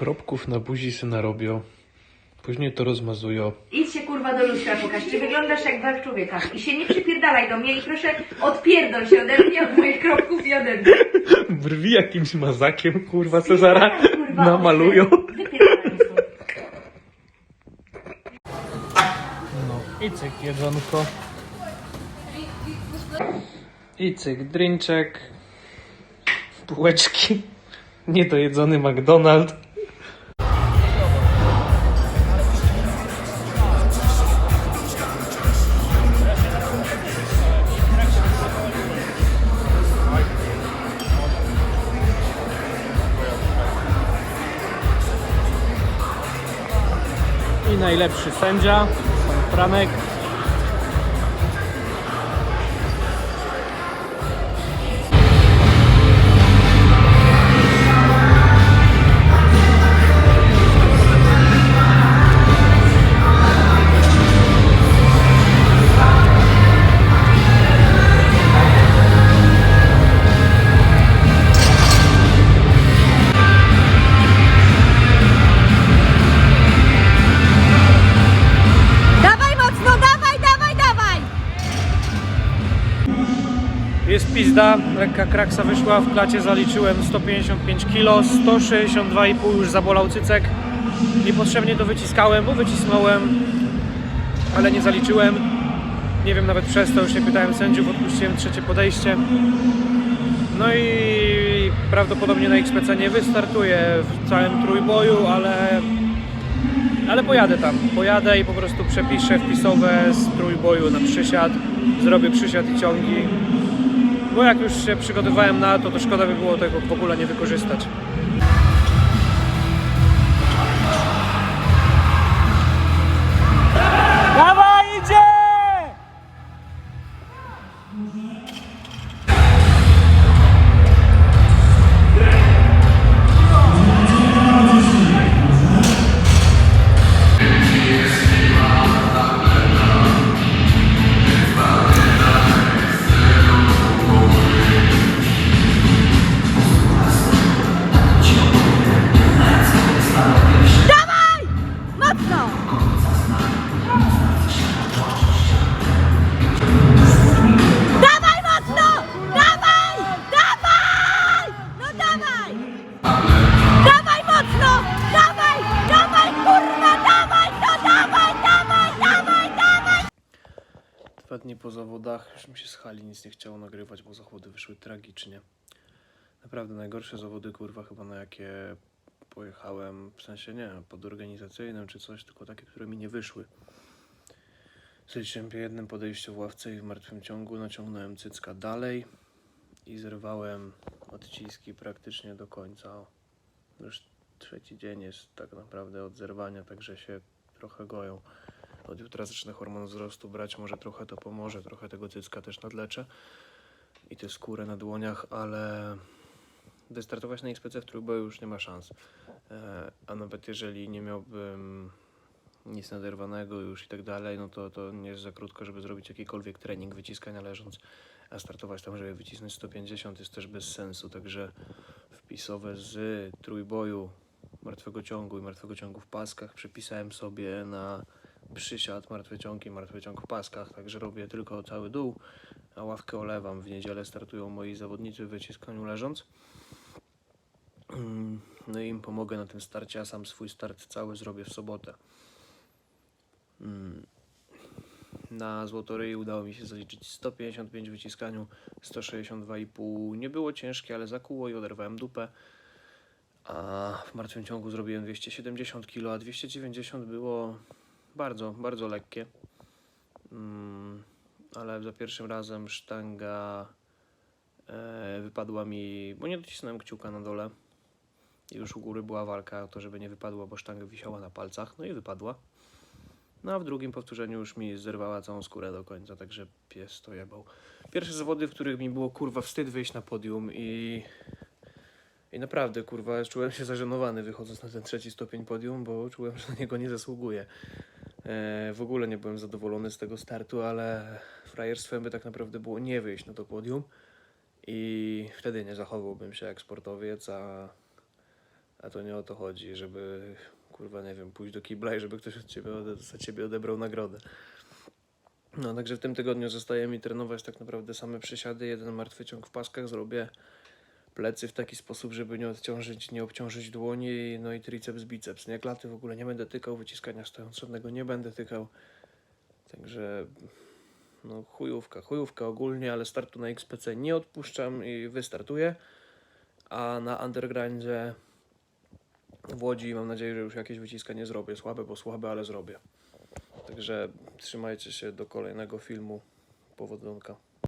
Kropków na buzi se narobią. Później to rozmazują. Idź się kurwa do lustra pokaż, czy wyglądasz jak brak człowieka. I się nie przypierdalaj do mnie i proszę odpierdol się ode mnie, od moich kropków i ode mnie. Brwi jakimś mazakiem, kurwa, Cezara Kurwa, namalują. Wypierdalaj stąd. No i cyk jedzonko. I cyk drinczek. Półeczki. Niedojedzony McDonald's. Najlepszy sędzia, pan Franek. Jest pizda, lekka kraksa wyszła, w klacie zaliczyłem 155 kg, 162,5 już zabolał cycek. Niepotrzebnie to wyciskałem, bo wycisnąłem, ale nie zaliczyłem. Nie wiem nawet przez to, już nie pytałem sędziów, odpuściłem trzecie podejście. No i prawdopodobnie na XPC nie wystartuję w całym trójboju, ale ale pojadę tam, pojadę i po prostu przepiszę wpisowe z trójboju na przysiad, zrobię przysiad i ciągi, bo jak już się przygotowywałem na to, to szkoda by było tego w ogóle nie wykorzystać. Dwa dni po zawodach już mi się z hali nic nie chciało nagrywać, bo zachody wyszły tragicznie. Naprawdę najgorsze zawody, kurwa, chyba na jakie pojechałem, w sensie nie, pod organizacyjnym czy coś, tylko takie, które mi nie wyszły. Zaliczyłem po jednym podejściu w ławce i w martwym ciągu naciągnąłem cycka dalej i zerwałem odciski praktycznie do końca. Już trzeci dzień jest tak naprawdę od zerwania, także się trochę goją. Od jutra zacznę hormon wzrostu brać, może trochę to pomoże, trochę tego cycka też nadleczę i tę skórę na dłoniach, ale wystartować na XPC w trójboju już nie ma szans. E, a nawet jeżeli nie miałbym nic naderwanego już i tak dalej, no to, to nie jest za krótko, żeby zrobić jakikolwiek trening wyciskania leżąc, a startować tam, żeby wycisnąć 150 jest też bez sensu, także wpisowe z trójboju martwego ciągu i martwego ciągu w paskach przepisałem sobie na przysiad, martwy ciąg i martwy ciąg w paskach, także robię tylko cały dół, a ławkę olewam. W niedzielę startują moi zawodnicy w wyciskaniu leżąc. Mm, No i im pomogę na tym starcie, a sam swój start cały zrobię w sobotę. Mm. Na Złotoryi udało mi się zaliczyć 155 w wyciskaniu, 162,5 nie było ciężkie, ale zakuło i oderwałem dupę. A w martwym ciągu zrobiłem 270 kg, a 290 było bardzo, bardzo lekkie. Mm, ale za pierwszym razem sztanga e, wypadła mi, bo nie docisnąłem kciuka na dole. I już u góry była walka o to, żeby nie wypadła, bo sztanga wisiała na palcach, no i wypadła. No a w drugim powtórzeniu już mi zerwała całą skórę do końca, także pies to jebał. Pierwsze zawody, w których mi było kurwa wstyd wyjść na podium i i naprawdę, kurwa, czułem się zażenowany wychodząc na ten trzeci stopień podium, bo czułem, że na niego nie zasługuję. E, w ogóle nie byłem zadowolony z tego startu, ale frajerstwem by tak naprawdę było nie wyjść na to podium i wtedy nie zachowałbym się jak sportowiec, a, A to nie o to chodzi, żeby kurwa nie wiem, pójść do kibla i żeby ktoś od ciebie za ciebie odebrał nagrodę. No także w tym tygodniu zostaje mi trenować tak naprawdę same przysiady, jeden martwy ciąg w paskach zrobię plecy w taki sposób, żeby nie odciążyć, nie obciążyć dłoni, no i triceps, biceps. Nie klaty w ogóle nie będę tykał, wyciskania stojąc żadnego nie będę tykał. Także no chujówka, chujówka ogólnie, ale startu na XPC nie odpuszczam i wystartuję. A na undergroundzie w Łodzi mam nadzieję, że już jakieś wyciskanie zrobię. Słabe, bo słabe, ale zrobię. Także trzymajcie się do kolejnego filmu. Powodzonka.